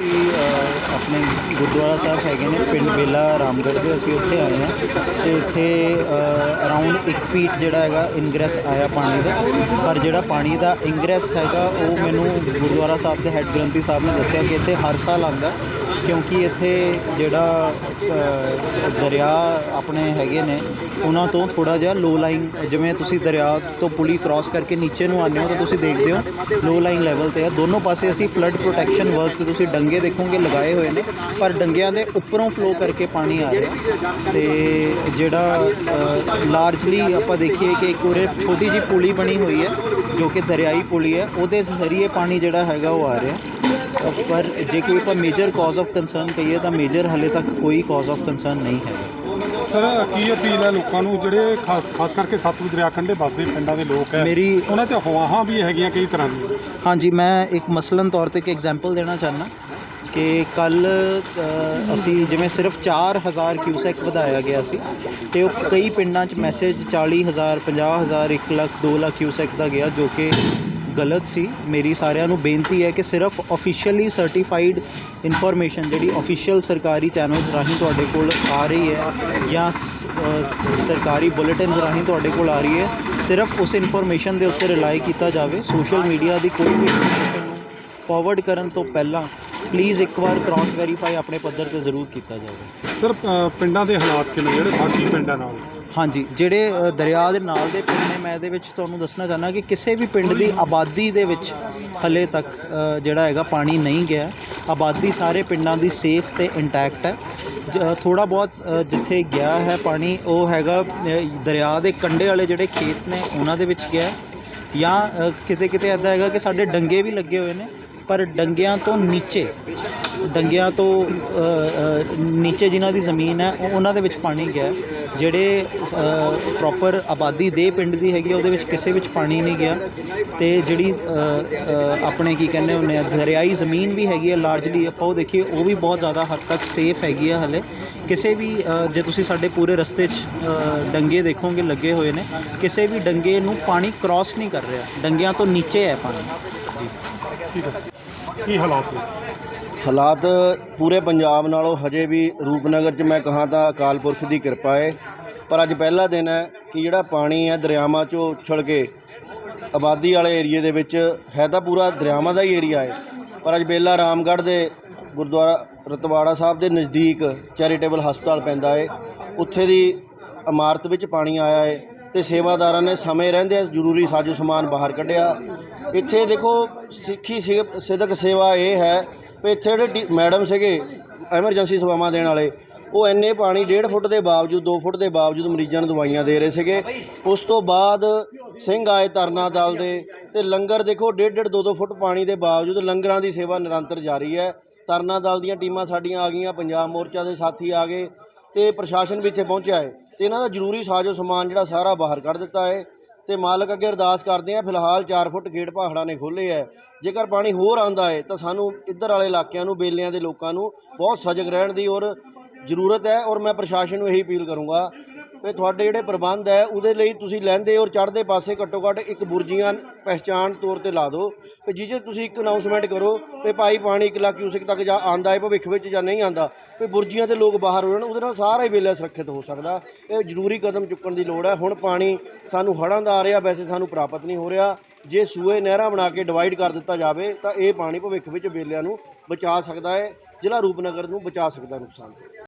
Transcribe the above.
ਅਸੀਂ ਅ, ਆਪਣੇ ਗੁਰਦੁਆਰਾ ਸਾਹਿਬ ਹੈਗੇ ਨੇ ਪਿੰਡ ਬੇਲਾ ਰਾਮਗੜ੍ਹ ਦੇ ਅਸੀਂ ਉੱਥੇ ਆਏ ਹਾਂ ਤੇ ਇੱਥੇ ਅਰਾਊਂਡ 1 ਫੀਟ ਜਿਹੜਾ ਹੈਗਾ ਇਨਗ੍ਰੈਸ ਆਇਆ ਪਾਣੀ ਦਾ। ਪਰ ਜਿਹੜਾ ਪਾਣੀ ਦਾ ਇਨਗ੍ਰੈਸ ਹੈਗਾ ਉਹ ਮੈਨੂੰ ਗੁਰਦੁਆਰਾ ਸਾਹਿਬ ਦੇ ਹੈੱਡ ਗ੍ਰੰਥੀ ਸਾਹਿਬ ਨੇ ਦੱਸਿਆ ਕਿ ਇੱਥੇ ਹਰ ਸਾਲ ਆਉਂਦਾ ਕਿਉਂਕਿ ਇੱਥੇ ਜਿਹੜਾ ਦਰਿਆ ਆਪਣੇ ਹੈਗੇ ਨੇ, ਉਹਨਾਂ ਤੋਂ ਥੋੜ੍ਹਾ ਜਿਹਾ ਲੋ ਲਾਈਨ ਜਿਵੇਂ ਤੁਸੀਂ ਦਰਿਆ ਤੋਂ ਪੁਲੀ ਕ੍ਰਾਸ ਕਰਕੇ ਨੀਚੇ ਨੂੰ ਆਉਂਦੇ ਹੋ ਤਾਂ ਤੁਸੀਂ ਦੇਖਦੇ ਹੋ ਲੋ ਲਾਈਨ ਲੈਵਲ ਤੇ ਆ। ਦੋਨੋਂ ਪਾਸੇ ਅਸੀਂ ਫਲੱਡ ਪ੍ਰੋਟੈਕਸ਼ਨ ਵਰਕਸ ਤੇ ਤੁਸੀਂ ਡੰਗੇ ਦੇਖੋਗੇ ਲਗਾਏ ਹੋਏ ਨੇ, ਪਰ ਡੰਗਿਆਂ ਦੇ ਉੱਪਰੋਂ ਫਲੋ ਕਰਕੇ ਪਾਣੀ ਆ ਰਿਹਾ। ਤੇ ਜਿਹੜਾ ਲਾਰਜਲੀ ਆਪਾਂ ਦੇਖੀਏ ਕਿ ਇੱਕ ਉਰੇ ਛੋਟੀ ਜੀ ਪੁਲੀ ਬਣੀ ਹੋਈ ਹੈ, ਜੋ ਕਿ ਦਰਿਆਈ ਪੁਲੀ ਹੈ, ਉਹਦੇ ਜ਼ਰੀਏ ਪਾਣੀ ਜਿਹੜਾ ਹੈਗਾ ਉਹ ਆ ਰਿਹਾ। ਪਰ ਜੇ ਕੋਈ ਆਪਾਂ ਮੇਜਰ ਕਾਜ਼ ਆਫ ਕੰਸਰਨ ਕਹੀਏ ਤਾਂ ਮੇਜਰ ਹਲੇ ਤੱਕ ਕੋਈ ਕਾਜ਼ ਆਫ ਕੰਸਰਨ ਨਹੀਂ ਹੈਗਾ ਸਰ ਕੀ ਅਪੀਲ ਹੈ ਲੋਕਾਂ ਨੂੰ? ਜਿਹੜੇ ਖਾਸ ਖਾਸ ਕਰਕੇ ਸਤਲੁਜ ਦਰਿਆ ਕੰਢੇ ਵੱਸਦੇ ਪਿੰਡਾਂ ਦੇ ਲੋਕ ਹੈ ਮੇਰੀ ਉਹਨਾਂ 'ਚ ਅਫਵਾਹਾਂ ਵੀ ਹੈਗੀਆਂ ਕਈ ਤਰ੍ਹਾਂ ਦੀਆਂ। ਹਾਂਜੀ ਮੈਂ ਇੱਕ ਮਸਲਨ ਤੌਰ ਤੇ ਇੱਕ ਐਗਜ਼ਾਮਪਲ ਦੇਣਾ ਚਾਹਨਾ ਕਿ ਕੱਲ ਅਸੀਂ ਜਿਵੇਂ ਸਿਰਫ 4000 ਕਿਊਸੈਕ ਵਧਾਇਆ ਗਿਆ ਸੀ ਤੇ ਉਹ ਕਈ ਪਿੰਡਾਂ 'ਚ ਮੈਸੇਜ 40000 50000 1 ਲੱਖ 2 ਲੱਖ ਕਿਊਸੈਕ ਦਾ ਗਿਆ ਜੋ ਕਿ ਗਲਤ ਸੀ। ਮੇਰੀ ਸਾਰਿਆਂ ਨੂੰ ਬੇਨਤੀ ਹੈ ਕਿ ਸਿਰਫ ਅਫੀਸ਼ੀਅਲੀ ਸਰਟੀਫਾਈਡ ਇਨਫੋਰਮੇਸ਼ਨ ਜਿਹੜੀ ਅਫੀਸ਼ੀਅਲ ਸਰਕਾਰੀ ਚੈਨਲਸ ਰਾਹੀਂ ਤੁਹਾਡੇ ਕੋਲ ਆ ਰਹੀ ਹੈ ਜਾਂ ਸਰਕਾਰੀ ਬੁਲੇਟਿਨਸ ਰਾਹੀਂ ਤੁਹਾਡੇ ਕੋਲ ਆ ਰਹੀ ਹੈ, ਸਿਰਫ ਉਸ ਇਨਫੋਰਮੇਸ਼ਨ ਦੇ ਉੱਤੇ ਰਿਲਾਈ ਕੀਤਾ ਜਾਵੇ। ਸੋਸ਼ਲ ਮੀਡੀਆ ਦੀ ਕੋਈ ਵੀ ਇਨਫੋਰਮੇਸ਼ਨ ਨੂੰ ਫਾਰਵਰਡ ਕਰਨ ਤੋਂ ਪਹਿਲਾਂ ਪਲੀਜ਼ ਇੱਕ ਵਾਰ ਕ੍ਰਾਸ ਵੈਰੀਫਾਈ ਆਪਣੇ ਪੱਧਰ ਤੇ ਜ਼ਰੂਰ ਕੀਤਾ ਜਾਵੇ। ਸਰ ਪਿੰਡਾਂ ਦੇ ਹਾਲਾਤ ਕਿਵੇਂ ਜਿਹੜੇ ਬਾਕੀ ਪਿੰਡਾਂ ਨਾਲ? ਹਾਂਜੀ ਜਿਹੜੇ ਅ, ਦਰਿਆ ਦੇ ਨਾਲ ਦੇ ਪਿੰਡ ਨੇ ਮੈਂ ਇਹਦੇ ਵਿੱਚ ਤੁਹਾਨੂੰ ਦੱਸਣਾ ਚਾਹੁੰਦਾ ਕਿ ਕਿਸੇ ਵੀ ਪਿੰਡ ਦੀ ਆਬਾਦੀ ਦੇ ਵਿੱਚ ਹਲੇ ਤੱਕ ਅ, ਜਿਹੜਾ ਹੈਗਾ ਪਾਣੀ ਨਹੀਂ ਗਿਆ। ਆਬਾਦੀ ਸਾਰੇ ਪਿੰਡਾਂ ਦੀ ਸੇਫ ਤੇ ਇੰਟੈਕਟ ਹੈ। ਥੋੜਾ ਬਹੁਤ ਅ, ਜਿੱਥੇ ਗਿਆ ਹੈ ਪਾਣੀ ਉਹ ਹੈਗਾ ਅ, ਦਰਿਆ ਦੇ ਕੰਢੇ ਵਾਲੇ ਜਿਹੜੇ ਖੇਤ ਨੇ ਉਹਨਾਂ ਦੇ ਵਿੱਚ ਗਿਆ। ਹੈ। ਜਾਂ ਕਿਤੇ ਕਿਤੇ ਐਦਾਂ ਹੈਗਾ ਕਿ ਸਾਡੇ ਡੰਗੇ ਵੀ ਲੱਗੇ ਹੋਏ ਨੇ। ਪਰ ਡੰਗਿਆਂ ਤੋਂ ਨੀਚੇ ਡੰਗਿਆਂ ਤੋਂ ਨੀਚੇ ਜਿਨ੍ਹਾਂ ਦੀ ਜ਼ਮੀਨ ਹੈ ਉਹਨਾਂ ਦੇ ਵਿੱਚ ਪਾਣੀ ਗਿਆ ਜਿਹੜੇ ਪ੍ਰੋਪਰ ਆਬਾਦੀ ਦੇ ਪਿੰਡ ਦੀ ਹੈਗੀ ਆ, ਉਹਦੇ ਵਿੱਚ ਕਿਸੇ ਵਿੱਚ ਪਾਣੀ ਨਹੀਂ ਗਿਆ। ਤੇ ਜਿਹੜੀ ਆਪਣੇ ਕੀ ਕਹਿੰਦੇ ਹੁੰਦੇ ਆ ਦਰਿਆਈ ਜ਼ਮੀਨ ਵੀ ਹੈਗੀ ਹੈ ਲਾਰਜਲੀ ਆਪਾਂ ਉਹ ਦੇਖੀਏ ਉਹ ਵੀ ਬਹੁਤ ਜ਼ਿਆਦਾ ਹੱਦ ਤੱਕ ਸੇਫ ਹੈਗੀ ਆ ਹਲੇ। ਕਿਸੇ ਵੀ ਜੇ ਤੁਸੀਂ ਸਾਡੇ ਪੂਰੇ ਰਸਤੇ 'ਚ ਡੰਗੇ ਦੇਖੋਗੇ ਲੱਗੇ ਹੋਏ ਨੇ ਕਿਸੇ ਵੀ ਡੰਗੇ ਨੂੰ ਪਾਣੀ ਕ੍ਰਾਸ ਨਹੀਂ ਕਰ ਰਿਹਾ। ਡੰਗਿਆਂ ਤੋਂ ਨੀਚੇ ਹੈ ਪਾਣੀ। ਜੀ। ਠੀਕ ਹੈ। ਕੀ ਹਾਲਾਤ ਨੇ? ਹਾਲਾਤ ਪੂਰੇ ਪੰਜਾਬ ਨਾਲੋਂ ਹਜੇ ਵੀ ਰੂਪਨਗਰ 'ਚ ਮੈਂ ਕਹਾਂ ਤਾਂ ਅਕਾਲ ਪੁਰਖ ਦੀ ਕਿਰਪਾ ਹੈ ਪਰ ਅੱਜ ਪਹਿਲਾ ਦਿਨ ਹੈ ਕਿ ਜਿਹੜਾ ਪਾਣੀ ਹੈ ਦਰਿਆਵਾਂ 'ਚੋਂ ਉਛਲ ਕੇ ਆਬਾਦੀ ਵਾਲੇ ਏਰੀਏ ਦੇ ਵਿੱਚ ਹੈ ਤਾਂ ਪੂਰਾ ਦਰਿਆਵਾਂ ਦਾ ਹੀ ਏਰੀਆ ਹੈ ਪਰ ਅੱਜ ਬੇਲਾ ਰਾਮਗੜ੍ਹ ਦੇ ਗੁਰਦੁਆਰਾ ਰਤਵਾੜਾ ਸਾਹਿਬ ਦੇ ਨਜ਼ਦੀਕ ਚੈਰੀਟੇਬਲ ਹਸਪਤਾਲ ਪੈਂਦਾ ਹੈ ਉੱਥੇ ਦੀ ਇਮਾਰਤ ਵਿੱਚ ਪਾਣੀ ਆਇਆ ਹੈ ਤੇ ਸੇਵਾਦਾਰਾਂ ਨੇ ਸਮੇਂ ਰਹਿੰਦੇ ਜ਼ਰੂਰੀ ਸਾਜੋ ਸਮਾਨ ਬਾਹਰ ਕੱਢਿਆ। ਇੱਥੇ ਦੇਖੋ, ਸਿੱਖੀ ਸੇ- ਸਿਦਕ ਸੇਵਾ ਇਹ ਹੈ ਵੀ ਇੱਥੇ ਜਿਹੜੇ ਡੀ- ਮੈਡਮ ਸੀਗੇ, ਐਮਰਜੈਂਸੀ ਸੇਵਾਵਾਂ ਦੇਣ ਵਾਲੇ, ਉਹ ਇੰਨੇ ਪਾਣੀ 1.5 ਫੁੱਟ ਦੇ ਬਾਵਜੂਦ 2 ਫੁੱਟ ਦੇ ਬਾਵਜੂਦ ਮਰੀਜ਼ਾਂ ਨੂੰ ਦਵਾਈਆਂ ਦੇ ਰਹੇ ਸੀਗੇ। ਉਸ ਤੋਂ ਬਾਅਦ ਸਿੰਘ ਆਏ ਤਰਨਾ ਦਲ ਦੇ ਤੇ ਲੰਗਰ ਦੇਖੋ 1.5 2-2 ਫੁੱਟ ਪਾਣੀ ਦੇ ਬਾਵਜੂਦ ਲੰਗਰਾਂ ਦੀ ਸੇਵਾ ਨਿਰੰਤਰ ਜਾਰੀ ਹੈ। ਤਰਨਾ ਦਲ ਦੀਆਂ ਟੀਮਾਂ ਸਾਡੀਆਂ ਆ ਗਈਆਂ, ਪੰਜਾਬ ਮੋਰਚਾ ਦੇ ਸਾਥੀ ਆ ਗਏ ਤੇ ਪ੍ਰਸ਼ਾਸਨ ਵੀ ਇੱਥੇ ਪਹੁੰਚਿਆ ਹੈ। ਤੇ ਇਹਨਾਂ ਦਾ ਜ਼ਰੂਰੀ ਸਾਜੋ ਸਮਾਨ ਜਿਹੜਾ ਸਾਰਾ ਬਾਹਰ ਕੱਢ ਦਿੱਤਾ ਹੈ। ਤੇ ਮਾਲਕ ਅੱਗੇ ਅਰਦਾਸ ਕਰਦੇ ਆ, ਫਿਲਹਾਲ 4 ਫੁੱਟ ਗੇਟ ਪਹਾੜਾਂ ਨੇ ਖੋਲ੍ਹੇ ਹੈ। ਜੇਕਰ ਪਾਣੀ ਹੋਰ ਆਂਦਾ ਹੈ, ਤਾਂ ਸਾਨੂੰ ਇੱਧਰ ਵਾਲੇ ਇਲਾਕਿਆਂ ਨੂੰ, ਬੇਲਿਆਂ ਦੇ ਲੋਕਾਂ ਨੂੰ ਬਹੁਤ ਸਜਗ ਰਹਿਣ ਦੀ ਔਰ ਜ਼ਰੂਰਤ ਹੈ ਔਰ ਮੈਂ ਪ੍ਰਸ਼ਾਸਨ ਨੂੰ ਇਹੀ ਅਪੀਲ ਕਰੂੰਗਾ ਵੀ ਤੁਹਾਡੇ ਜਿਹੜੇ ਪ੍ਰਬੰਧ ਹੈ, ਉਹਦੇ ਲਈ ਤੁਸੀਂ ਲਹਿੰਦੇ ਔਰ ਚੜ੍ਹਦੇ ਪਾਸੇ ਘੱਟੋ ਘੱਟ ਇੱਕ ਬੁਰਜੀਆਂ ਪਹਿਚਾਣ ਤੌਰ ਤੇ ਲਾ ਦਿਓ। ਵੀ ਜਿਹਦੇ ਤੁਸੀਂ ਇੱਕ ਅਨਾਉਂਸਮੈਂਟ ਕਰੋ ਵੀ ਭਾਈ ਪਾਣੀ 1 ਲੱਖ ਕਿਊਸਕ ਤੱਕ ਜਾਂ ਆਂਦਾ ਹੈ, ਭਵਿੱਖ ਵਿੱਚ ਜਾਂ ਨਹੀਂ ਆਂਦਾ ਵੀ ਬੁਰਜੀਆਂ ਤੇ ਲੋਕ ਬਾਹਰ ਹੋ ਜਾਣ ਉਹਦੇ ਨਾਲ ਸਾਰਾ ਹੀ ਵੇਲਾ ਸੁਰੱਖਿਅਤ ਹੋ ਸਕਦਾ। ਇਹ ਜ਼ਰੂਰੀ ਕਦਮ ਚੁੱਕਣ ਦੀ ਲੋੜ ਹੈ। ਹੁਣ ਪਾਣੀ ਸਾਨੂੰ ਹੜ੍ਹਾਂ ਦਾ ਆ ਰਿਹਾ, ਵੈਸੇ ਸਾਨੂੰ ਪ੍ਰਾਪਤ ਨਹੀਂ ਹੋ ਰਿਹਾ। ਜੇ ਸੂਏ ਨਹਿਰਾਂ ਬਣਾ ਕੇ ਡਿਵਾਈਡ ਕਰ ਦਿੱਤਾ ਜਾਵੇ, ਤਾਂ ਇਹ ਪਾਣੀ ਭਵਿੱਖ ਵਿੱਚ ਵੇਲਿਆਂ ਨੂੰ ਬਚਾ ਸਕਦਾ ਹੈ, ਜ਼ਿਲ੍ਹਾ ਰੂਪਨਗਰ ਨੂੰ ਬਚਾ ਸਕਦਾ ਨੁਕਸਾਨ।